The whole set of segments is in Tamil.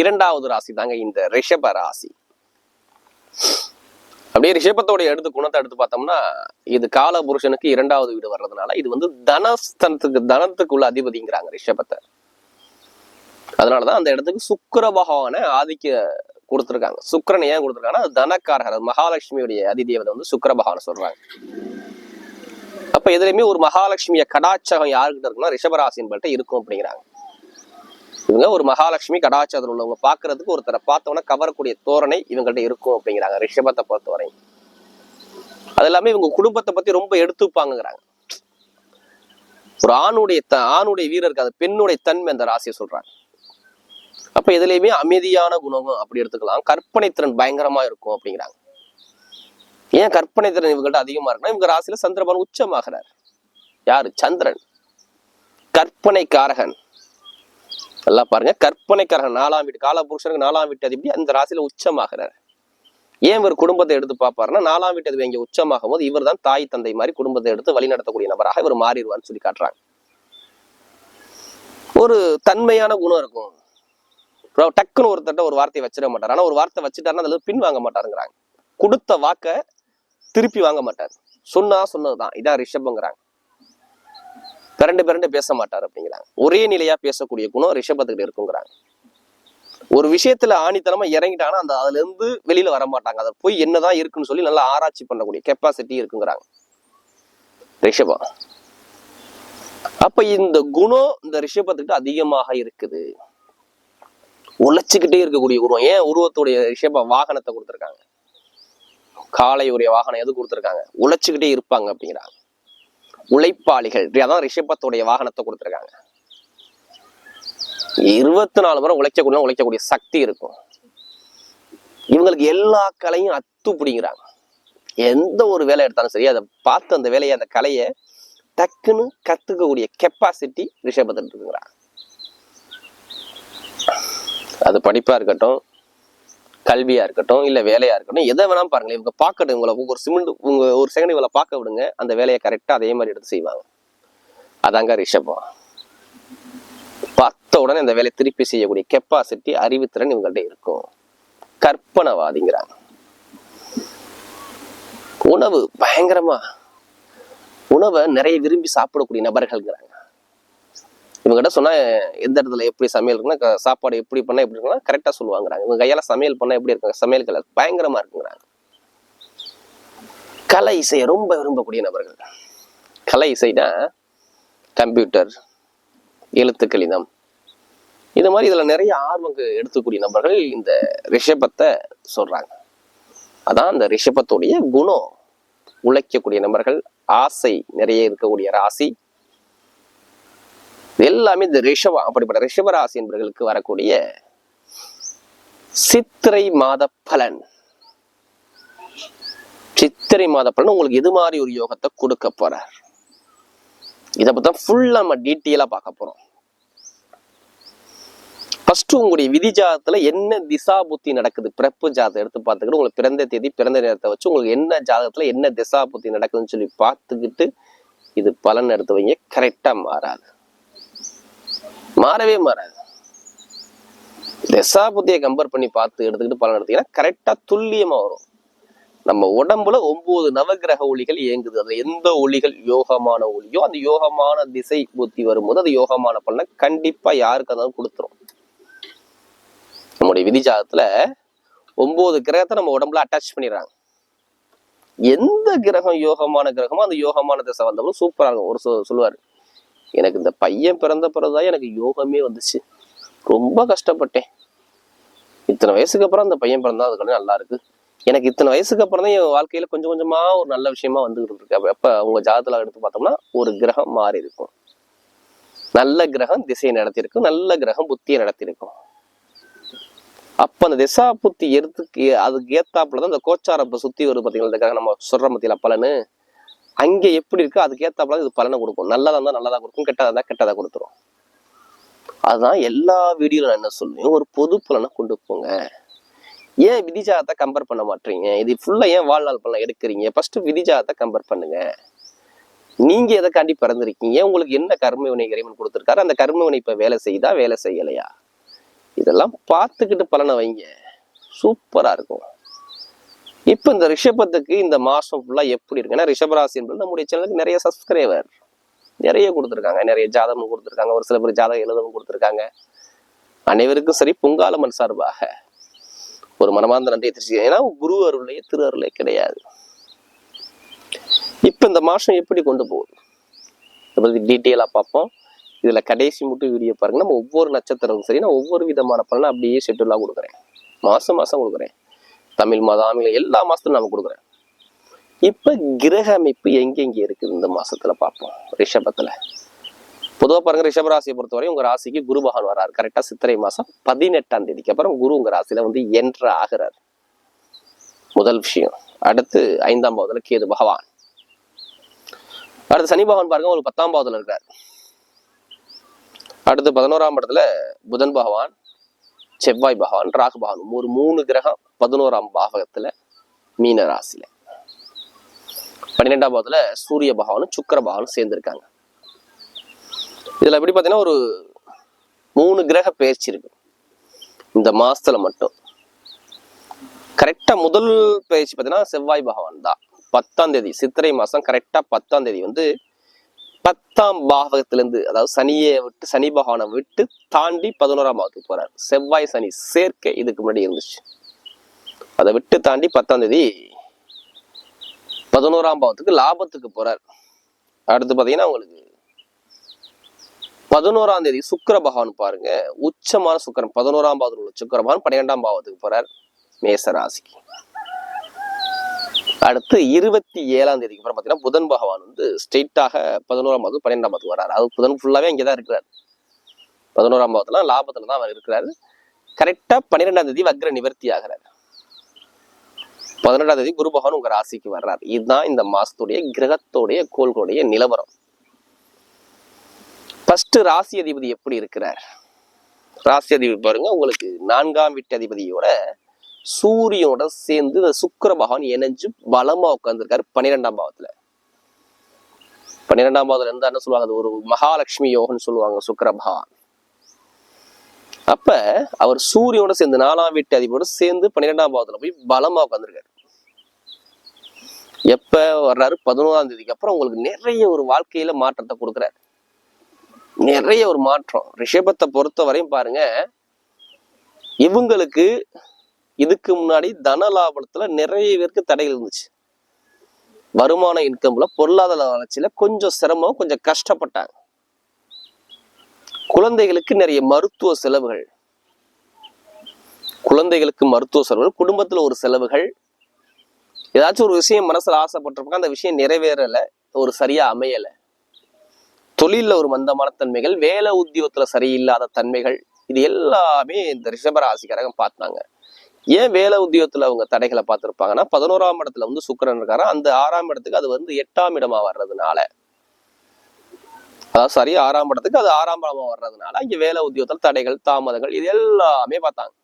இரண்டாவது ராசி தாங்க இந்த ரிஷப ராசி. அப்படியே ரிஷபத்தோடைய எடுத்து குணத்தை எடுத்து பார்த்தோம்னா இது கால புருஷனுக்கு இரண்டாவது வீடு வர்றதுனால இது வந்து தனஸ்தனத்துக்கு தனத்துக்குள்ள அதிபதிங்கிறாங்க ரிஷபத்தை. அதனாலதான் அந்த இடத்துக்கு சுக்கர பகவான ஆதிக்க கொடுத்துருக்காங்க. சுக்கிரன் ஏன் கொடுத்துருக்காங்கன்னா தனக்காரகர் மகாலட்சுமியுடைய அதிதேவதை வந்து சுக்கர பகவான் சொல்றாங்க. அப்ப எதுலையுமே ஒரு மகாலட்சுமிய கடாச்சகம் யாருக்கிட்ட இருக்குன்னா ரிஷபராசின்பல்ட்ட இருக்கும் அப்படிங்கிறாங்க. இவங்க ஒரு மகாலட்சுமி கடாச்சாரத்தில் உள்ளவங்க. பாக்குறதுக்கு ஒருத்தரை பார்த்தோன்னா கவரக்கூடிய தோரணை இவங்கள்ட்ட இருக்கும் அப்படிங்கிறாங்க. ரிஷபத்தை பொறுத்தவரை அது எல்லாமே இவங்க குடும்பத்தை பத்தி ரொம்ப எடுத்துப்பாங்கிறாங்க ஒரு ஆணுடைய த ஆணுடைய வீரருக்கு அது பெண்ணுடைய தன்மை அந்த ராசியை சொல்றாங்க. அப்ப எதுலையுமே அமைதியான குணம் அப்படி எடுத்துக்கலாம். கற்பனை திறன் பயங்கரமா இருக்கும் அப்படிங்கிறாங்க. ஏன் கற்பனை திறன் இவங்கள்ட்ட அதிகமா இருக்குன்னா இவங்க ராசியில சந்திரபவன் உச்சமாகிறார். யாரு? சந்திரன். கற்பனை காரகன். நல்லா பாருங்க. கற்பனைக்காரன் நாலாம் வீட்டு காலபுருஷனுக்கு நாலாம் வீட்டு அதிபதி அந்த ராசியில உச்சமாகிறார். ஏன் இவர் குடும்பத்தை எடுத்து பார்ப்பாருன்னா நாலாம் வீட்டு அதிபதி இங்க உச்சமாகும் போது இவர் தான் தாய் தந்தை மாதிரி குடும்பத்தை எடுத்து வழி நடத்தக்கூடிய நபராக இவர் மாறிடுவான்னு சொல்லி காட்டுறாங்க. ஒரு தன்மையான குணம் இருக்கும். டக்குன்னு ஒருத்தட்ட ஒரு வார்த்தையை வச்சிட மாட்டார். ஆனா ஒரு வார்த்தை வச்சுட்டாருன்னா அதுல பின் வாங்க மாட்டாருங்கிறாங்க. கொடுத்த வாக்க திருப்பி வாங்க மாட்டார். சொன்னா சொன்னதுதான். இதான் ரிஷபங்கிறாங்க பிறண்டு பிறண்டு பேச மாட்டார் அப்படிங்கிறாங்க. ஒரே நிலையா பேசக்கூடிய குணம் ரிஷபத்துக்கிட்ட இருக்குங்கிறாங்க. ஒரு விஷயத்துல ஆணித்தனமா இறங்கிட்டாங்கன்னா அந்த அதுல இருந்து வெளியில வர மாட்டாங்க அதை போய் என்னதான் இருக்குன்னு சொல்லி நல்லா ஆராய்ச்சி பண்ணக்கூடிய கெப்பாசிட்டி இருக்குங்கிறாங்க. ரிஷபம். அப்ப இந்த குணம் இந்த ரிஷபத்துக்கிட்ட அதிகமாக இருக்குது. உழைச்சிக்கிட்டே இருக்கக்கூடிய உருவம் ஏன் உருவத்துடைய ரிஷப வாகனத்தை கொடுத்துருக்காங்க? காலையுடைய வாகனம் எது கொடுத்துருக்காங்க? உழைச்சுக்கிட்டே இருப்பாங்க அப்படிங்கிறாங்க. உழைப்பாளிகள். அதான் ரிஷபத்துடைய வாகனத்தை கொடுத்துருக்காங்க. இருபத்தி நாலு மணி உழைக்கக்கூடிய உழைக்கக்கூடிய சக்தி இருக்கும். இவங்களுக்கு எல்லா கலையும் அத்து பிடிங்கிறாங்க எந்த ஒரு வேலை எடுத்தாலும் சரி அதை பார்த்து அந்த வேலையை அந்த கலையை டக்குன்னு கத்துக்கக்கூடிய கெப்பாசிட்டி ரிஷபத்தில் இருக்குங்கிறாங்க அது படிப்பா இருக்கட்டும் கல்வியா இருக்கட்டும் இல்ல வேலையா இருக்கட்டும் எதை வேணாலும் பாருங்களேன். இவங்க பாக்கட்டும் உங்களை ஒரு சிமெண்ட் உங்க ஒரு செகண்ட் இவங்களை பார்க்க விடுங்க. அந்த வேலையை கரெக்டா அதே மாதிரி எடுத்து செய்வாங்க. அதாங்க ரிஷபம். பார்த்த உடனே அந்த வேலையை திருப்பி செய்யக்கூடிய கெப்பாசிட்டி அறிவுத்திறன் இவங்கள்ட்ட இருக்கும். கற்பனவாதிங்கிறாங்க. உணவு பயங்கரமா. உணவை நிறைய விரும்பி சாப்பிடக்கூடிய நபர்கள்ங்கிறாங்க. இவங்ககிட்ட சொன்னால் எந்த இடத்துல எப்படி சமையல் இருக்குன்னா சாப்பாடு எப்படி பண்ணால் எப்படி இருக்குன்னா கரெக்டாக சொல்லுவாங்கிறாங்க. இவங்க கையால் சமையல் பண்ணால் எப்படி இருக்காங்க? சமையல் கலை பயங்கரமாக இருக்குங்கிறாங்க. கலை இசையை ரொம்ப விரும்பக்கூடிய நபர்கள். கலை இசைனா கம்ப்யூட்டர் எழுத்து கணிதம் இது மாதிரி இதில் நிறைய ஆர்வம் எடுத்துக்கூடிய நபர்கள் இந்த ரிஷபத்தை சொல்கிறாங்க அதான் அந்த ரிஷபத்துடைய குணம். உழைக்கக்கூடிய நபர்கள் ஆசை நிறைய இருக்கக்கூடிய ராசி இது எல்லாமே இந்த ரிஷபம் அப்படிப்பட்ட ரிஷபராசி என்பவர்களுக்கு வரக்கூடிய சித்திரை மாத பலன். சித்திரை மாத பலன் உங்களுக்கு எது மாதிரி ஒரு யோகத்தை கொடுக்க போறார்? இதை பத்தி ஃபுல்லா நம்ம டீட்டெயிலா பார்க்க போறோம். ஃபர்ஸ்ட் உங்களுடைய விதி ஜாதகத்துல என்ன திசா புத்தி நடக்குது? பிறப்பு ஜாதகம் எடுத்து பார்த்துக்கிட்டு உங்களுக்கு பிறந்த தேதி பிறந்த நேரத்தை வச்சு உங்களுக்கு என்ன ஜாதகத்துல என்ன திசா புத்தி நடக்குதுன்னு சொல்லி பார்த்துக்கிட்டு இது பலன் எடுத்து வைங்க. கரெக்டா மாறாது. மாறவே மாறாது. திசா புத்தியை கம்பேர் பண்ணி பார்த்து எடுத்துக்கிட்டு பலன் எடுத்தீங்கன்னா கரெக்டா துல்லியமா வரும். நம்ம உடம்புல ஒன்பது நவகிரக ஒளிகள் இயங்குது. அதுல எந்த ஒளிகள் யோகமான ஒளியோ அந்த யோகமான திசை புத்தி வரும்போது அது யோகமான பலனை கண்டிப்பா யாருக்கு அதாவது கொடுத்துரும். நம்முடைய விதிஜாதத்துல ஒன்பது கிரகத்தை நம்ம உடம்புல அட்டாச் பண்ணிடுறாங்க. எந்த கிரகம் யோகமான கிரகமோ அந்த யோகமான திசை வந்தவங்களும் சூப்பரா இருக்கும். ஒரு சொ- சொல்லுவாரு. எனக்கு இந்த பையன் பிறந்த பிறகுதான் எனக்கு யோகமே வந்துச்சு. ரொம்ப கஷ்டப்பட்டேன். இத்தனை வயசுக்கு அப்புறம் அந்த பையன் பிறந்தா அதுக்கு நல்லா இருக்கு. எனக்கு இத்தனை வயசுக்கு அப்புறம் தான் என் வாழ்க்கையில கொஞ்சம் கொஞ்சமா ஒரு நல்ல விஷயமா வந்துகிட்டு இருக்கு அப்ப எப்ப உங்க ஜாதத்துல எடுத்து பார்த்தோம்னா ஒரு கிரகம் மாறி இருக்கும். நல்ல கிரகம் திசையை நடத்தியிருக்கும். நல்ல கிரகம் புத்தியை நடத்தியிருக்கும். அப்ப அந்த திசா புத்தி எடுத்துக்கு அதுக்கு ஏத்தாப்புல தான் கோச்சாரப்ப சுத்தி வருது பாத்தீங்களா? இந்த கிரகம் நம்ம சொல்ற மத்தியில பலனு. அங்கே எப்படி இருக்கு அதுக்கு ஏத்தாப்புல இது பலனை கொடுக்கும். நல்லதாக இருந்தால் நல்லதாக கொடுக்கும் கெட்டதாக இருந்தால் கெட்டதாக கொடுத்துரும். அதுதான் எல்லா வீடியோவில் நான் என்ன சொல்லுவேன் ஒரு பொது பலனை கொண்டு போங்க. ஏன் விதிஜாகத்தை கம்பேர் பண்ண மாட்டீங்க? இது ஃபுல்லாக ஏன் வாழ்நாள் பலன் எடுக்கிறீங்க? ஃபஸ்ட்டு விதிஜாகத்தை கம்பேர் பண்ணுங்க. நீங்கள் எதைக்காண்டி பிறந்திருக்கீங்க? உங்களுக்கு என்ன கர்ம வினை இறைவன் கொடுத்துருக்காரு? அந்த கர்ம வினை இப்போ வேலை செய்யுதா? வேலை செய்யலையா? இதெல்லாம் பார்த்துக்கிட்டு பலனை வைங்க. சூப்பராக இருக்கும். இப்போ இந்த ரிஷபத்துக்கு இந்த மாசம் ஃபுல்லா எப்படி இருக்கு? ஏன்னா ரிஷபராசி என்பது நம்முடைய சேனலுக்கு நிறைய சப்ஸ்கிரைபர் நிறைய கொடுத்துருக்காங்க. நிறைய ஜாதகம் கொடுத்துருக்காங்க. ஒரு சில பேர் ஜாதகம் எழுதவும் கொடுத்துருக்காங்க. அனைவருக்கும் சரி பொங்காலம்மன் சார்பாக ஒரு மனமார்ந்த நன்றியை தெரிவிச்சுக்கிறேன். ஏன்னா குரு அருளே திரு அருளே கிடையாது. இப்போ இந்த மாசம் எப்படி கொண்டு போகுது? இதை பற்றி டீட்டெயிலாக பார்ப்போம். இதில் கடைசி மட்டும் வீடியோ பாருங்க. நம்ம ஒவ்வொரு நட்சத்திரமும் சரி நான் ஒவ்வொரு விதமான பலனை அப்படியே செட்டுலாக கொடுக்குறேன். மாதம் மாதம் கொடுக்குறேன். தமிழ் மாதம் ஆங்கிலம் எல்லா மாதத்துலையும் நான் கொடுக்குறேன். இப்ப கிரக அமைப்பு எங்கெங்க இருக்குது இந்த மாசத்துல பார்ப்போம். ரிஷபத்துல. பாருங்கள் பாருங்க ரிஷபராசியை பொறுத்தவரை உங்க ராசிக்கு குரு பகவான் வராரு. கரெக்டாக சித்திரை மாதம் பதினெட்டாம் தேதிக்கு அப்புறம் குரு உங்க ராசியில் வந்து என்ற ஆகிறார். முதல் விஷயம். அடுத்து ஐந்தாம் பாவத்தில் கேது பகவான். அடுத்து சனி பகவான் பாருங்க ஒரு பத்தாம் பாவத்தில் இருக்கார். அடுத்து பதினோராம் இடத்துல புதன் பகவான் செவ்வாய் பகவான் ராகு பகவான். ஒரு மூணு கிரகம். பதினோராம் பாகத்துல மீன ராசியில. பன்னிரெண்டாம் பாகத்துல சூரிய பகவானும் சுக்கர பகவானும் சேர்ந்திருக்காங்க. இதுல எப்படி பாத்தீங்கன்னா ஒரு மூணு கிரக பயிற்சி இருக்கு. இந்த மாசத்துல மட்டும். கரெக்டா முதல் பயிற்சி பாத்தீங்கன்னா செவ்வாய் பகவான் தான். பத்தாம் தேதி சித்திரை மாசம் கரெக்டா பத்தாம் தேதி வந்து பத்தாம் பாவகத்திலிருந்து அதாவது சனியை விட்டு சனி பகவானை விட்டு தாண்டி பதினோராம் பாவத்துக்கு போறார். செவ்வாய் சனி சேர்க்கை இதுக்கு முன்னாடி இருந்துச்சு. அதை விட்டு தாண்டி பத்தாம் தேதி பதினோராம் பாவத்துக்கு லாபத்துக்கு போறார். அடுத்து பாத்தீங்கன்னா உங்களுக்கு பதினோராம் தேதி சுக்கர பகவான் பாருங்க. உச்சமான சுக்கரன் பதினோராம் பாவத்தில் உள்ள சுக்கர பகவான் பன்னிரெண்டாம் பாவத்துக்கு போறார் மேச ராசிக்கு. அடுத்து இருபத்தி ஏழாம் தேதிக்கு அப்புறம் பார்த்தீங்கன்னா புதன் பகவான் வந்து ஸ்ட்ரெயிட்டாக பதினோராம் பாவத்து பன்னெண்டாம் பாவத்துக்கு வர்றாரு அது புதன் ஃபுல்லாவே இங்கதான் இருக்கிறார். பதினோராம் பாவத்துல லாபத்துல தான் அவர் இருக்கிறாரு. கரெக்டா பன்னிரெண்டாம் தேதி வக்ர நிவர்த்தி ஆகிறார். பதினெட்டாம் தேதி குரு பகவான் உங்க ராசிக்கு வர்றார். இதுதான் இந்த மாசத்துடைய கிரகத்துடைய கோள்களுடைய நிலவரம். ஃபர்ஸ்ட் ராசி அதிபதி எப்படி இருக்கிறார்? ராசி அதிபதி பாருங்க உங்களுக்கு நான்காம் வீட்டு அதிபதியோட சூரியனோட சேர்ந்து இந்த சுக்கர பகவான் இணைஞ்சு பலமா உட்கார்ந்துருக்காரு பன்னிரெண்டாம் பாவத்துல. பன்னிரெண்டாம் பாவத்துல இருந்தா என்ன சொல்லுவாங்க? அது ஒரு மகாலட்சுமி யோகம்னு சொல்லுவாங்க சுக்கர பகவான். அப்ப அவர் சூரியனோட சேர்ந்து நாலாம் வீட்டு அதிபதியோட சேர்ந்து பன்னிரெண்டாம் பாவத்துல போய் பலமா உட்காந்துருக்காரு எப்ப வர்றாரு? பதினோராம் தேதிக்கு அப்புறம் உங்களுக்கு நிறைய ஒரு வாழ்க்கையில மாற்றத்தை கொடுக்குறாரு. நிறைய ஒரு மாற்றம். ரிஷபத்தை பொறுத்த வரையும் பாருங்க இவங்களுக்கு இதுக்கு முன்னாடி தன லாபத்துல நிறைய பேருக்கு தடைகள் இருந்துச்சு. வருமான இன்கம்ல பொருளாதார வளர்ச்சியில கொஞ்சம் சிரமம் கொஞ்சம் கஷ்டப்பட்டாங்க. குழந்தைகளுக்கு நிறைய மருத்துவ செலவுகள். குழந்தைகளுக்கு மருத்துவ செலவுகள் குடும்பத்துல ஒரு செலவுகள் ஏதாச்சும் ஒரு விஷயம் மனசில் ஆசைப்பட்டிருப்பாங்க அந்த விஷயம் நிறைவேறலை. ஒரு சரியாக அமையலை. தொழிலில் ஒரு மந்தமான தன்மைகள் வேலை உத்தியோகத்தில் சரியில்லாத தன்மைகள் இது எல்லாமே இந்த ரிஷபராசிக்காரகம் பார்த்தாங்க ஏன் வேலை உத்தியோகத்தில் அவங்க தடைகளை பார்த்துருப்பாங்கன்னா பதினோராம் இடத்துல வந்து சுக்கரன் இருக்காரு? அந்த ஆறாம் இடத்துக்கு அது வந்து எட்டாம் இடமா வர்றதுனால. அதாவது சரி ஆறாம் இடத்துக்கு அது ஆறாம் இடமா வர்றதுனால இங்கே வேலை உத்தியோகத்தில் தடைகள் தாமதங்கள் இது எல்லாமே பார்த்தாங்க.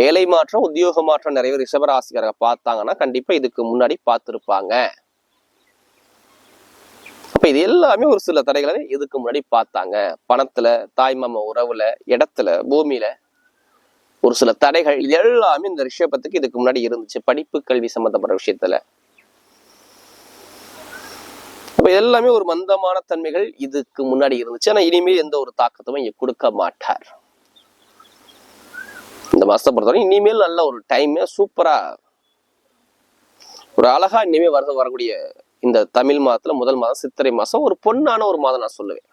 வேலை மாற்றம் உத்தியோக மாற்றம் நிறைய பேர் ரிஷபராசிக்காரங்க பார்த்தாங்கன்னா கண்டிப்பா இதுக்கு முன்னாடி பார்த்திருப்பாங்க. அப்ப இது எல்லாமே ஒரு சில தடைகளை இதுக்கு முன்னாடி பார்த்தாங்க. பணத்துல தாய்மாம உறவுல இடத்துல பூமியில ஒரு சில தடைகள் இது எல்லாமே இந்த ரிஷபத்துக்கு இதுக்கு முன்னாடி இருந்துச்சு. படிப்பு கல்வி சம்பந்தப்பட்ட விஷயத்துல. அப்ப எல்லாமே ஒரு மந்தமான தன்மைகள் இதுக்கு முன்னாடி இருந்துச்சு. ஆனா இனிமேல் எந்த ஒரு தாக்கத்தும் இங்க கொடுக்க மாட்டார். இந்த பொறுத்தவரை இனிமேல் நல்ல ஒரு டைம் சூப்பரா ஒரு அழகா இனிமேல் வர வரக்கூடிய இந்த தமிழ் மாதத்துல முதல் மாதம் சித்திரை மாதம் ஒரு பொன்னான ஒரு மாதம் நான் சொல்லுவேன்.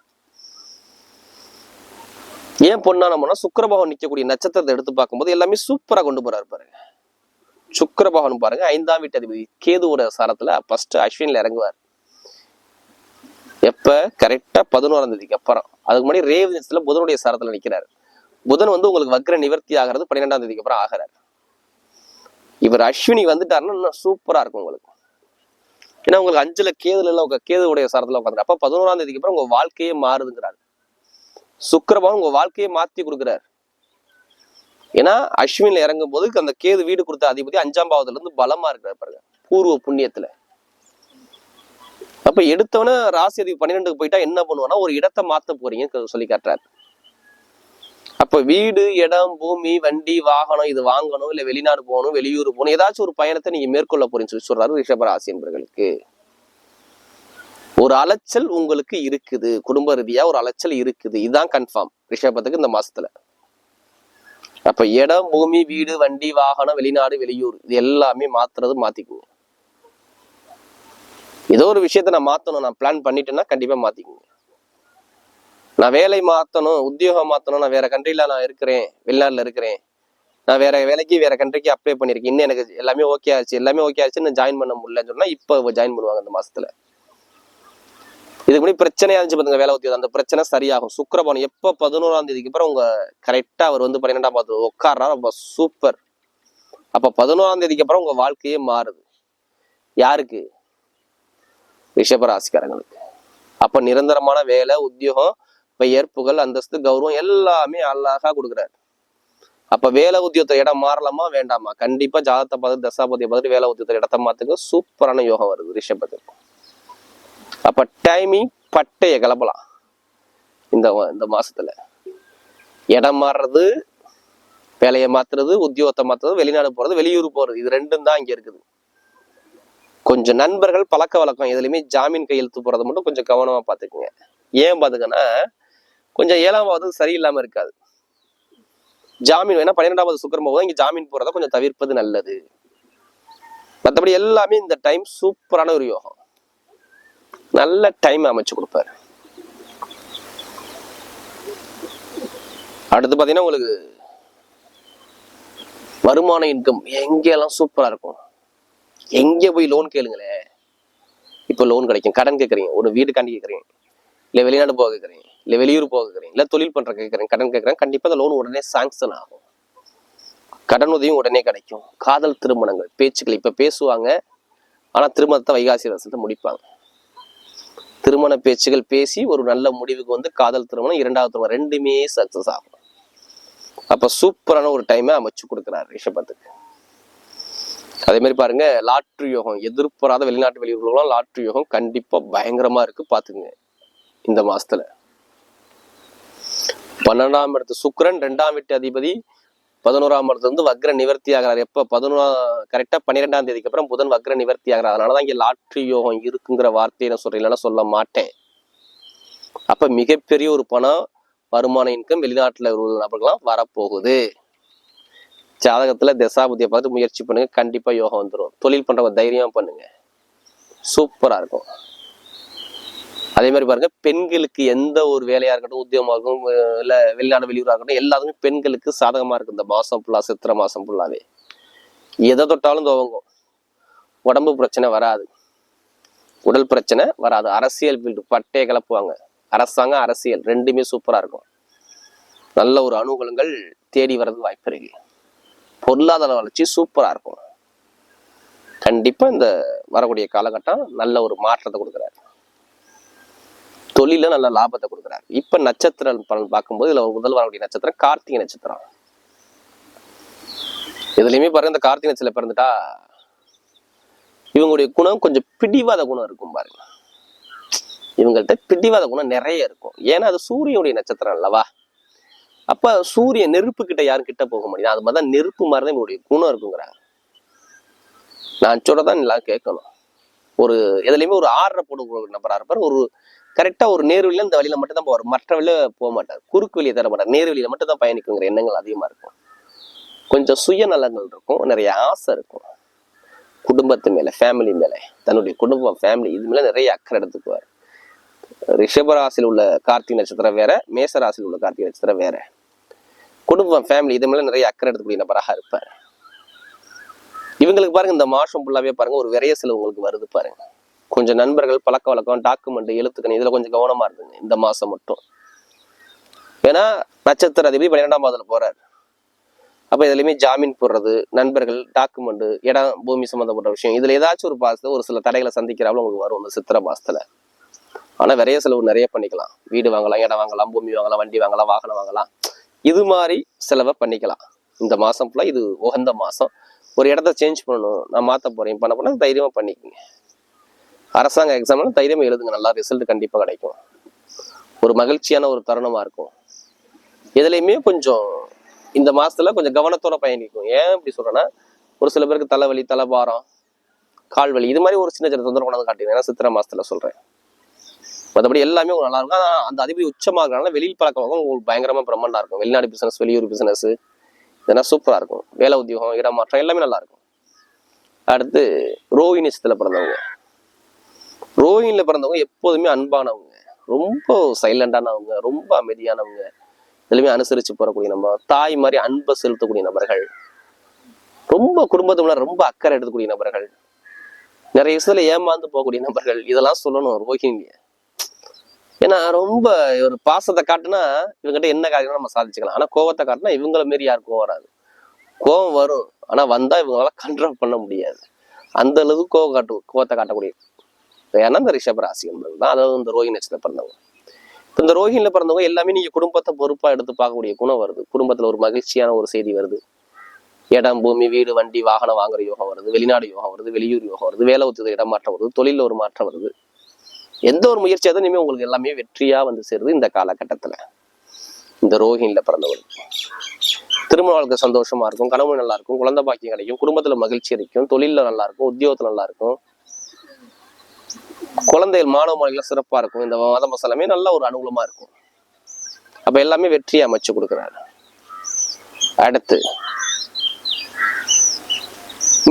ஏன் பொன்னான மாதம் நிற்கக்கூடிய நட்சத்திரத்தை எடுத்து பார்க்கும்போது எல்லாமே சூப்பரா கொண்டு போறாரு பாருங்க. சுக்கரபகவன் பாருங்க ஐந்தாம் வீட்டு அதிபதி கேதுவோட சாரத்துல ஃபர்ஸ்ட் அஸ்வின்ல இறங்குவார். எப்ப? கரெக்டா பதினோராம் தேதிக்கு அப்புறம். அதுக்கு முன்னாடி ரேவதி புதனுடைய சாரத்துல நிக்கிறாரு. புதன் வந்து உங்களுக்கு வக்ர நிவர்த்தி ஆகிறது பன்னிரெண்டாம் தேதிக்கு அப்புறம் ஆகிறார். இவர் அஸ்வினி வந்துட்டாருன்னா இன்னும் சூப்பரா இருக்கும் உங்களுக்கு. ஏன்னா உங்களுக்கு அஞ்சுல கேதுல இல்ல உங்க கேதுவுடைய சரத்துல உட்காந்து அப்ப பதினோராம் தேதிக்கு அப்புறம் உங்க வாழ்க்கையே மாறுதுங்கிறாரு. சுக்கிரபவன் உங்க வாழ்க்கையை மாத்தி கொடுக்குறாரு. ஏன்னா அஸ்வின்ல இறங்கும் போது அந்த கேது வீடு கொடுத்த அதிபதி அஞ்சாம் பாவத்துல இருந்து பலமா இருக்கிறார் பாருங்க பூர்வ புண்ணியத்துல. அப்ப எடுத்தவன ராசி அதிபதி பன்னிரெண்டுக்கு போயிட்டா என்ன பண்ணுவான்னா ஒரு இடத்தை மாத்த போறீங்கன்னு சொல்லி காட்டுறாரு. அப்ப வீடு இடம் பூமி வண்டி வாகனம் இது வாங்கணும் இல்ல வெளிநாடு போகணும் வெளியூர் போகணும் ஏதாச்சும் ஒரு பயணத்தை நீங்க மேற்கொள்ள போறீங்கன்னு சொல்லி சொல்றாரு ரிஷபராசி என்பவர்களுக்கு ஒரு அலைச்சல் உங்களுக்கு இருக்குது குடும்ப ரீதியா ஒரு அலைச்சல் இருக்குது இதுதான் கன்ஃபார்ம் ரிஷபத்துக்கு இந்த மாசத்துல. அப்ப இடம் பூமி வீடு வண்டி வாகனம் வெளிநாடு வெளியூர் இது எல்லாமே மாத்துறது மாத்திக்குங்க. ஏதோ ஒரு விஷயத்த நான் மாத்தணும் நான் பிளான் பண்ணிட்டேன்னா கண்டிப்பா மாத்திக்குங்க. நான் வேலை மாத்தணும் உத்தியோகம் மாத்தணும் நான் வேற கண்ட்ரில நான் இருக்கிறேன் வெளிநாட்டில் இருக்கிறேன். நான் வேற வேலைக்கு வேற கண்ட்ரிக்கு அப்ளை பண்ணியிருக்கேன். இன்னும் எனக்கு எல்லாமே ஓகே ஆச்சு. எல்லாமே ஓகே ஆச்சு நான் ஜாயின் பண்ண முடியலன்னு சொன்னா இப்போ ஜாயின் பண்ணுவாங்க அந்த மாசத்துல. இதுக்கு முன்னாடி பிரச்சனையா இருந்துச்சு பாருங்க வேலை உத்தியோகம். அந்த பிரச்சனை சரியாகும். சுக்கரபானம் எப்போ பதினோராம் தேதிக்கு அப்புறம் உங்க கரெக்டா அவர் வந்து பன்னிரெண்டாம் பார்த்து உட்கார்றா ரொம்ப சூப்பர் அப்ப பதினோராம் தேதிக்கு அப்புறம் உங்க வாழ்க்கையே மாறுது. யாருக்கு? ரிஷபராசிக்காரங்களுக்கு அப்ப நிரந்தரமான வேலை உத்தியோகம் பெயர் புகழ் அந்தஸ்து கௌரவம் எல்லாமே அல்லாஹா கொடுக்குறாரு. அப்ப வேலை உத்தியோகத்தை இடம் மாறலாமா வேண்டாமா? கண்டிப்பா ஜாதத்தை பார்த்து தசாபதியை பார்த்துட்டு வேலை உத்தியோகத்தை இடத்த மாத்துக்கு சூப்பரான யோகம் வருது ரிஷபத்துக்கு. அப்ப டைமிங் பட்டைய கிளப்பலாம். இந்த இந்த மாசத்துல. இடம் மாறுறது வேலையை மாத்துறது உத்தியோகத்தை மாத்துறது வெளிநாடு போறது வெளியூர் போறது இது ரெண்டும் தான் இங்க இருக்குது. கொஞ்சம் நண்பர்கள் பழக்க வழக்கம் எதுலையுமே ஜாமீன் கையெழுத்து போறதை மட்டும் கொஞ்சம் கவனமா பாத்துக்குங்க ஏன் பாத்துக்கன்னா கொஞ்சம் ஏழாவது சரியில்லாம இருக்காது. ஜாமீன் வேணா பன்னிரெண்டாவது சுக்கரம் போது இங்க ஜாமீன் போறத கொஞ்சம் தவிர்ப்பது நல்லது. மற்றபடி எல்லாமே இந்த டைம் சூப்பரான ஒரு யோகம். நல்ல டைம் அமைச்சு கொடுப்பாரு. அடுத்து பாத்தீங்கன்னா உங்களுக்கு வருமான இன்கம் எங்கெல்லாம் சூப்பரா இருக்கும்? எங்க போய் லோன் கேளுங்களேன் இப்போ லோன் கிடைக்கும். கடன் கேட்குறீங்க ஒரு வீடு காண்டி கேட்குறீங்க இல்லை வெளிநாடு போக கேட்குறீங்க இல்லை வெளியூர் போக கேட்குறீங்க இல்லை தொழில் பண்ணுற கேட்குறேன் கடன் கேட்குறேன் கண்டிப்பாக அந்த லோன் உடனே சாங்ஷன் ஆகும். கடன் உதவியும் உடனே கிடைக்கும். காதல் திருமணங்கள் பேச்சுக்கள் இப்போ பேசுவாங்க ஆனால் திருமணத்தை வைகாசி வருஷத்தை முடிப்பாங்க. திருமண பேச்சுகள் பேசி ஒரு நல்ல முடிவுக்கு வந்து காதல் திருமணம் இரண்டாவது திருமணம் ரெண்டுமே சக்ஸஸ் ஆகும். அப்போ சூப்பரான ஒரு டைமை அமைச்சு கொடுக்குறாரு ரிஷபத்துக்கு. அதே மாதிரி பாருங்க லாட்ரி யோகம் எதிர்பாராத வெளிநாட்டு வெளியூர்களும் லாட்ரி யோகம் கண்டிப்பாக பயங்கரமாக இருக்கு பார்த்துங்க இந்த மாசத்துல. பன்னெண்டாம் இடத்து சுக்கிரன் ரெண்டாம் வீட்டு அதிபதி பதினோராம் இடத்துல வந்து வக்ர நிவர்த்தி ஆகிறார். எப்போ? பதினோரா கரெக்டா பன்னிரெண்டாம் தேதிக்கு அப்புறம் புதன் வக்ர நிவர்த்தி ஆகிறார். அதனால தான் இங்கே லாட்ரி யோகம் இருக்குங்கிற வார்த்தையை நான் சொல்றேன். இல்லைன்னா சொல்ல மாட்டேன். அப்ப மிகப்பெரிய ஒரு பணம் வருமான இன்கம் வெளிநாட்டுல உள்ள நபர்கள்லாம் வரப்போகுது. ஜாதகத்துல தசாபதியை பார்த்து முயற்சி பண்ணுங்க. கண்டிப்பா யோகம் வந்துடும் தொழில் பண்றவங்க தைரியமாக பண்ணுங்க. சூப்பரா இருக்கும். அதே மாதிரி பாருங்க பெண்களுக்கு எந்த ஒரு வேலையா இருக்கட்டும் உத்தியோகமா இருக்கட்டும் இல்லை இல்ல வெளிநாடு வெளியூரா இருக்கட்டும் எல்லாத்துக்குமே பெண்களுக்கு சாதகமா இருக்கு இந்த மாசம் ஃபுல்லா சித்திரை மாசம் ஃபுல்லாவே எதை தொட்டாலும் துவங்கும். உடம்பு பிரச்சனை வராது. உடல் பிரச்சனை வராது. அரசியல் ஃபீல்டு பட்டையை கிளப்புவாங்க. அரசாங்கம் அரசியல் ரெண்டுமே சூப்பரா இருக்கும். நல்ல ஒரு அனுகூலங்கள் தேடி வர்றது வாய்ப்பு இருக்கு. பொருளாதார வளர்ச்சி சூப்பரா இருக்கும். கண்டிப்பா இந்த வரக்கூடிய காலகட்டம் நல்ல ஒரு மாற்றத்தை கொடுக்குறாரு. தொழில நல்ல லாபத்தை கொடுக்குறாரு. இப்ப நட்சத்திர பலன் பார்க்கும்போது இதுல முதல் வரக்கூடிய நட்சத்திரம் கார்த்திகை நட்சத்திரம். இதுலயுமே பாருங்க இந்த கார்த்திகை நட்சத்திரம் பிறந்துட்டா இவங்களுடைய குணம் கொஞ்சம் பிடிவாத குணம் இருக்கும் பாருங்க. இவங்கள்ட்ட பிடிவாத குணம் நிறைய இருக்கும். ஏன்னா அது சூரியனுடைய நட்சத்திரம் அல்லவா? அப்ப சூரிய நெருப்பு கிட்ட யாரும் கிட்ட போக முடியாது அது மாதிரிதான் நெருப்பு மாதிரிதான் இவங்களுடைய குணம் இருக்குங்கிறாங்க. நான் சொல்றதான் எல்லாம் கேட்கணும். ஒரு எதுலையுமே ஒரு ஆறரை போடக்கூடிய நபரா இருப்பார். ஒரு கரெக்டா ஒரு நேர்வழியில இந்த வழியில மட்டும் தான் போவார். மற்ற வழியில போக மாட்டார். குறுக்கு வழியை தர மாட்டார். நேர் வழியில மட்டும் தான் பயணிக்குங்கிற எண்ணங்கள் அதிகமா இருக்கும். கொஞ்சம் சுயநலங்கள் இருக்கும். நிறைய ஆசை இருக்கும். குடும்பத்து மேல ஃபேமிலி மேலே தன்னுடைய குடும்பம் ஃபேமிலி இது மேல நிறைய அக்கறை எடுத்துக்குவார். ரிஷபராசியில் உள்ள கார்த்திகை நட்சத்திரம் வேற மேசராசியில் உள்ள கார்த்திகை நட்சத்திரம் வேற. குடும்பம் ஃபேமிலி இது மேல நிறைய அக்கறை எடுத்துக்கூடிய நபராக இருப்பார். இவங்களுக்கு பாருங்க இந்த மாசம் ஃபுல்லாவே பாருங்க ஒரு விரைய செலவு உங்களுக்கு வருது பாருங்க. கொஞ்சம் நண்பர்கள் பழக்க வழக்கம் டாக்குமெண்ட் எழுத்துக்கணும் இதில் கொஞ்சம் கவனமா இருந்துங்க. இந்த மாதம் மட்டும். ஏன்னா நட்சத்திர அதிபதி பன்னிரெண்டாம் மாதத்துல போறாரு. அப்போ இதுலையுமே ஜாமீன் போடுறது நண்பர்கள் டாக்குமெண்ட் இடம் பூமி சம்மந்தப்பட்ட விஷயம் இதில் ஏதாச்சும் ஒரு மாசத்துல ஒரு சில தடைகளை சந்திக்கிறாலும் உங்களுக்கு வரும் இந்த சித்திரை மாதத்தில் ஆனா விரைய செலவு நிறைய பண்ணிக்கலாம். வீடு வாங்கலாம் இடம் வாங்கலாம் பூமி வாங்கலாம் வண்டி வாங்கலாம் வாகனம் வாங்கலாம். இது மாதிரி செலவை பண்ணிக்கலாம். இந்த மாதம் ஃபுல்லாக இது உகந்த மாதம் ஒரு இடத்த சேஞ்ச் பண்ணணும் நான் மாற்ற போகிறேன் பண்ண போனால் தைரியமாக பண்ணிக்கங்க. அரசாங்க எக்ஸாம்ல தைரியம் எழுதுங்க நல்லா ரிசல்ட் கண்டிப்பாக கிடைக்கும். ஒரு மகிழ்ச்சியான ஒரு தருணமாக இருக்கும். எதுலையுமே கொஞ்சம் இந்த மாதத்தில் கொஞ்சம் கவனத்தோட பயணிக்கும். ஏன் இப்படி சொல்கிறேன்னா ஒரு சில பேருக்கு தலைவலி தலைபாரம் கால் வலி இது மாதிரி ஒரு சின்ன சின்ன தொந்தரவு கொண்டாந்து காட்டுங்க. ஏன்னா சித்திரை மாதத்தில் சொல்கிறேன் மற்றபடி எல்லாமே உங்களுக்கு நல்லா இருக்கும். ஆனால் அந்த அதிபதி உச்சமா இருக்கிறனால வெளியில் பழக்கம் உங்களுக்கு பயங்கரமாக பிரம்மாண்டா இருக்கும். வெளிநாடு பிஸ்னஸ் வெளியூர் பிஸ்னஸ் இதெல்லாம் சூப்பராக இருக்கும். வேலை உத்தியோகம் இடமாற்றம் எல்லாமே நல்லா இருக்கும். அடுத்து ரோஹினி நட்சத்திரத்துல பிறந்தவங்க. ரோஹிணில பிறந்தவங்க எப்போதுமே அன்பானவங்க. ரொம்ப சைலண்டானவங்க ரொம்ப அமைதியானவங்க. இதுலயுமே அனுசரிச்சு போகக்கூடிய நம்ம தாய் மாதிரி அன்பை செலுத்தக்கூடிய நபர்கள். ரொம்ப குடும்பத்து ரொம்ப அக்கறை எடுக்கக்கூடிய நபர்கள். நிறைய விஷயத்துல ஏமாந்து போகக்கூடிய நபர்கள். இதெல்லாம் சொல்லணும் ரோஹிணிய ஏன்னா ரொம்ப ஒரு பாசத்தை காட்டுனா இவங்ககிட்ட என்ன காரியம் நம்ம சாதிச்சுக்கலாம். ஆனா கோவத்தை காட்டினா இவங்கள மாரி யாருக்கும் வராது. கோவம் வரும். ஆனா வந்தா இவங்களால கண்ட்ரோல் பண்ண முடியாது. அந்த அளவுக்கு கோவம் காட்டு கோவத்தை காட்டக்கூடிய ஏன்னா இந்த ரிஷப ராசி என்பது தான் அதாவது இந்த ரோஹி நட்சத்திரம் பிறந்தவங்க. இப்போ இந்த ரோஹிணில பிறந்தவங்க எல்லாமே நீங்க குடும்பத்தை பொறுப்பாக எடுத்து பார்க்கக்கூடிய குணம் வருது. குடும்பத்தில் ஒரு மகிழ்ச்சியான ஒரு செய்தி வருது. இடம் பூமி வீடு வண்டி வாகனம் வாங்குற யோகம் வருது. வெளிநாடு யோகம் வருது. வெளியூர் யோகம் வருது. வேலை ஒத்துத இடம் மாற்றம் வருது. தொழிலில் ஒரு மாற்றம் வருது. எந்த ஒரு முயற்சியாக தான் இனிமேல் உங்களுக்கு எல்லாமே வெற்றியா வந்து சேருது இந்த காலகட்டத்துல. இந்த ரோஹிணில பிறந்தவங்களுக்கு. திருமண வாழ்க்கை சந்தோஷமா இருக்கும். கனவு நல்லா இருக்கும். குழந்தை பாக்கியம் கிடைக்கும். குடும்பத்தில் மகிழ்ச்சி இருக்கும் தொழிலில் நல்லா இருக்கும். உத்தியோகத்தில் நல்லா இருக்கும். குழந்தைகள் மாணவ மாணவிகள் சிறப்பா இருக்கும். இந்த மத மசாலாமே நல்ல ஒரு அனுகூலமா இருக்கும். அப்ப எல்லாமே வெற்றியை அமைச்சு கொடுக்குறாரு. அடுத்து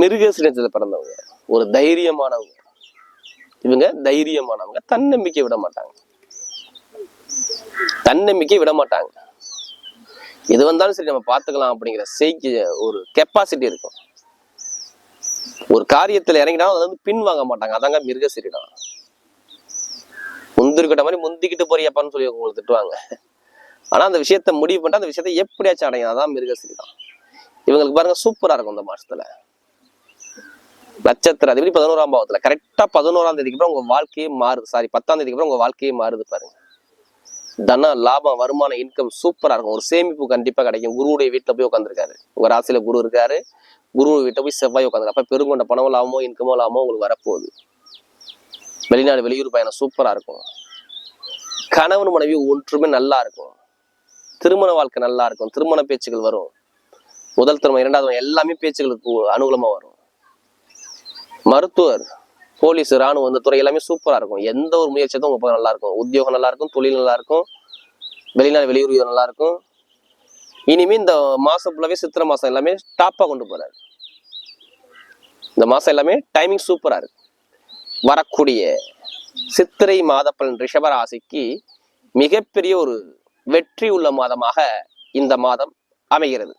மிருகசினத்தில் பிறந்தவங்க ஒரு தைரியமானவங்க. இவங்க தைரியமானவங்க. தன்னம்பிக்கை விட மாட்டாங்க. தன்னம்பிக்கை விட மாட்டாங்க. எது வந்தாலும் சரி நம்ம பார்த்துக்கலாம் அப்படிங்கிற செய்கி ஒரு கெப்பாசிட்டி இருக்கும். ஒரு காரியத்தில் இறங்கினா அதை வந்து பின் வாங்க மாட்டாங்க. அதாங்க மிருகசிரிடம் முந்திருக்கிட்ட மாதிரி முந்திக்கிட்டு போறியப்பான்னு சொல்லி உங்களுக்கு திட்டுவாங்க. ஆனா அந்த விஷயத்த முடிவு பண்ணிட்டு அந்த விஷயத்தை எப்படியாச்சும் அடையும் அதான் மிருகசீரிடம் இவங்களுக்கு பாருங்க சூப்பரா இருக்கும் இந்த மாசத்துல. நட்சத்திர அதிபதி பதினோராம் பாவத்துல? கரெக்டா பதினோராம் தேதிக்கு அப்புறம் உங்க வாழ்க்கையே மாறுது. சாரி பத்தாம் தேதிக்கு அப்புறம் உங்க வாழ்க்கையே மாறுது பாருங்க. தன லாபம் வருமானம் இன்கம் சூப்பரா இருக்கும். ஒரு சேமிப்பு கண்டிப்பா கிடைக்கும். குருவுடைய வீட்டுல போய் உட்காந்துருக்காரு உங்க ராசியில குரு இருக்காரு. குரு வீட்டை போய் செவ்வாய் உட்காந்து அப்ப பெருங்கொண்ட பணம் லாபமோ இன்கமோ லாபமோ உங்களுக்கு வரப்போகுது. வெளிநாடு வெளியூர் பயணம் சூப்பராக இருக்கும். கணவன் மனைவி ஒன்றுமே நல்லா இருக்கும். திருமண வாழ்க்கை நல்லா இருக்கும். திருமண பேச்சுகள் வரும். முதல் திருமணம் இரண்டாவது எல்லாமே பேச்சுகளுக்கு அனுகூலமாக வரும். மருத்துவர் போலீஸ் ராணுவம் அந்த துறை எல்லாமே சூப்பராக இருக்கும். எந்த ஒரு முயற்சியும் உங்க பக்கம் நல்லா இருக்கும். உத்தியோகம் நல்லா இருக்கும் தொழில் நல்லா இருக்கும். வெளிநாடு வெளியூர் நல்லா இருக்கும். இனிமே இந்த மாசம் ஃபுல்லாவே சித்திரை மாசம் எல்லாமே டாப்பா கொண்டு போறாரு. இந்த மாசம் எல்லாமே டைமிங் சூப்பரா இருக்கு. வரக்கூடிய சித்திரை மாத பலன் ரிஷப மிகப்பெரிய ஒரு வெற்றி உள்ள மாதமாக இந்த மாதம் அமைகிறது.